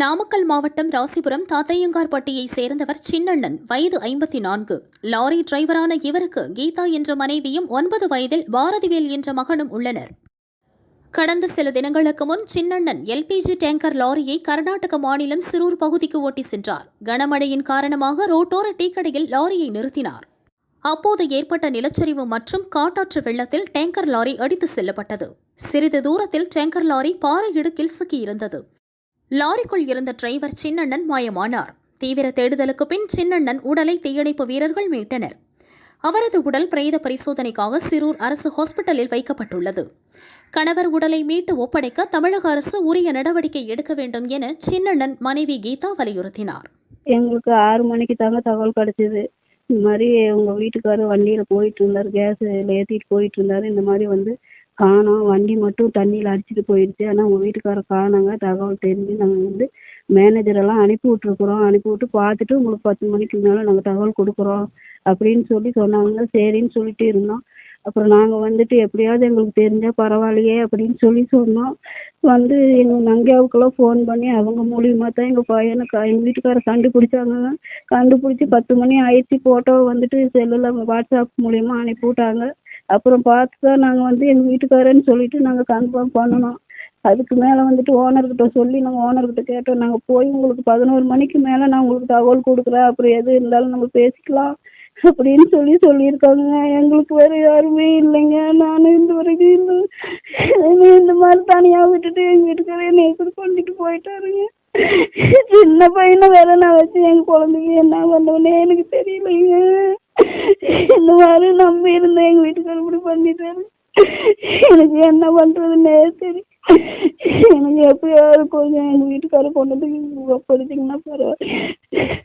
நாமக்கல் மாவட்டம் ராசிபுரம் தாத்தையங்கார்பட்டியைச் சேர்ந்தவர் சின்னண்ணன். வயது ஐம்பத்தி நான்கு லாரி டிரைவரான இவருக்கு கீதா என்ற மனைவியும் ஒன்பது வயதில் பாரதிவேல் என்ற மகனும் உள்ளனர். கடந்த சில தினங்களுக்கு முன் சின்னண்ணன் எல்பிஜி டேங்கர் லாரியை கர்நாடக மாநிலம் சிரூர் பகுதிக்கு ஓட்டி சென்றார். கனமழையின் காரணமாக ரோட்டோர டீக்கடையில் லாரியை நிறுத்தினார். அப்போது ஏற்பட்ட நிலச்சரிவு மற்றும் காட்டாற்று வெள்ளத்தில் டேங்கர் லாரி அடித்து செல்லப்பட்டது. சிறிது தூரத்தில் டேங்கர் லாரி பாறை இடுக்கில் சிக்கியிருந்தது. லாரிக்குள் இருந்த டிரைவர் சின்னண்ணன் மாயமானார். தீவிர தேடுதலுக்கு பின் சின்னண்ணன் உடலை தீயணைப்பு வீரர்கள் மீட்டனர். அவரது உடல் பிரேத பரிசோதனைக்காக சிரூர் அரசு ஹாஸ்பிட்டலில் வைக்கப்பட்டுள்ளது. கணவர் உடலை மீட்டு ஒப்படைக்க தமிழக அரசு உரிய நடவடிக்கை எடுக்க வேண்டும் என சின்னண்ணன் மனைவி கீதா வலியுறுத்தினார். எங்களுக்கு ஆறு மணிக்கு தாங்க தகவல் கிடைச்சது. இந்த மாதிரி உங்கள் வீட்டுக்காரர் வண்டியில் போயிட்டு இருந்தார் கேஸ் ஏற்றிட்டு போயிட்டு இருந்தார். இந்த மாதிரி வந்து காணோம். வண்டி மட்டும் தண்ணியில் அடிச்சிட்டு போயிடுச்சு ஆனால் உங்கள் வீட்டுக்காரர் காணாங்க. தகவல் தெரிஞ்சு நாங்கள் வந்து மேனேஜரெல்லாம் அனுப்பி விட்ருக்குறோம் அனுப்பி விட்டு பார்த்துட்டு உங்களுக்கு பத்து மணிக்கு மேலே நாங்கள் தகவல் கொடுக்குறோம் அப்படின்னு சொல்லி சொன்னாங்க. சரின்னு சொல்லிட்டு இருந்தோம். அப்புறம் நாங்கள் வந்துட்டு எப்படியாவது எங்களுக்கு தெரிஞ்சால் பரவாயில்லையே அப்படின்னு சொல்லி சொன்னோம். வந்து எங்கள் நங்கையாவுக்கெல்லாம் ஃபோன் பண்ணி அவங்க மூலியமாக தான் எங்கள் பையனை எங்கள் வீட்டுக்காரர் கண்டுபிடிச்சாங்க. கண்டுபிடிச்சி பத்து மணி ஆயிடுச்சு. ஃபோட்டோ வந்துட்டு செல்லில் வாட்ஸ்அப் மூலியமாக அனுப்பி விட்டாங்க. அப்புறம் பார்த்து தான் நாங்கள் வந்து எங்கள் வீட்டுக்காரன்னு சொல்லிட்டு நாங்கள் கன்ஃபார்ம் பண்ணணும். அதுக்கு மேலே வந்துட்டு ஓனர்கிட்ட சொல்லி நாங்கள் ஓனர்கிட்ட கேட்டோம். நாங்கள் போய் உங்களுக்கு பதினோரு மணிக்கு மேலே நான் உங்களுக்கு தகவல் கொடுக்குறேன். அப்புறம் எது இருந்தாலும் நம்ம பேசிக்கலாம் அப்படின்னு சொல்லி சொல்லியிருக்காங்க. எங்களுக்கு வேறு யாருமே இல்லைங்க. நான் இந்த வரைக்கும் இந்த இந்த மாதிரி தனியாக விட்டுட்டு எங்கள் வீட்டுக்காரர் என்னை எப்படி கொண்டுட்டு போயிட்டாருங்க. சின்ன பையனை வேற நான் வச்சு எங்கள் குழந்தைங்க என்ன பண்ணுவேன்னே எனக்கு தெரியலைங்க. பண்ணுவாரு நம்பி இருந்தேன் எங்க வீட்டுக்காரர் இப்படி பண்ணிட்டாரு. எனக்கு என்ன பண்றதுன்னே தெரியும் எனக்கு எப்படியாவது கொஞ்சம் எங்க வீட்டுக்காரர் கொண்டு வந்து ஒப்படைச்சிங்கன்னா பரவாயில்ல.